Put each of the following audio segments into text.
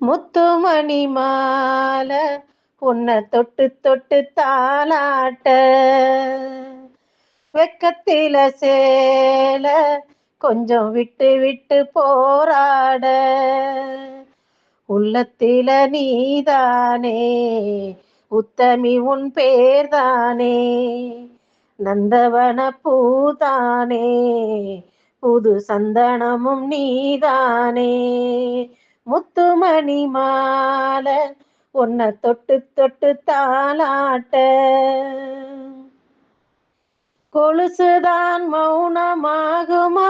முத்துமணி மால உன்னை தொட்டு தொட்டு தாளாட்ட. வெக்கத்தில சேல கொஞ்சம் விட்டு விட்டு போராட. உள்ளத்தில நீதானே உத்தமி உன் பேர்தானே. நந்தவன பூதானே புது சந்தனமும் நீதானே. முத்துமணி மாலை உன்னை தொட்டு தொட்டு தாளாட்ட. கொலுசுதான் மௌனமாகுமா?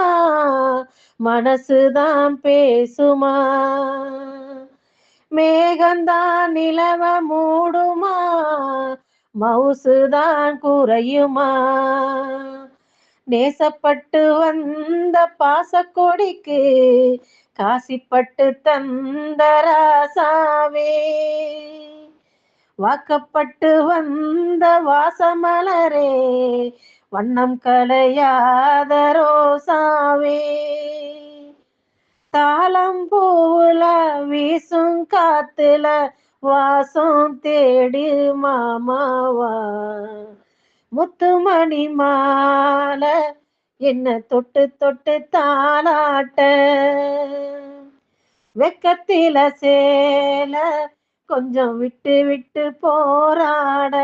மனசுதான் பேசுமா? மேகந்தான் நிலவ மூடுமா? மவுசுதான் குறையுமா? நேசப்பட்டு வந்த பாசக்கொடிக்கு காசிப்பட்டு தந்தராசாவே. வாக்கப்பட்டு வந்த வாசமலரே வண்ணம் கலையாத ரோசாவே. தாளம் போல வீசும் காத்துல வாசம் தேடி மாமாவா. முத்துமணி மாலை என்ன தொட்டு தொட்டு தாளாட்ட. வெக்கத்தில சேல கொஞ்சம் விட்டு விட்டு போராட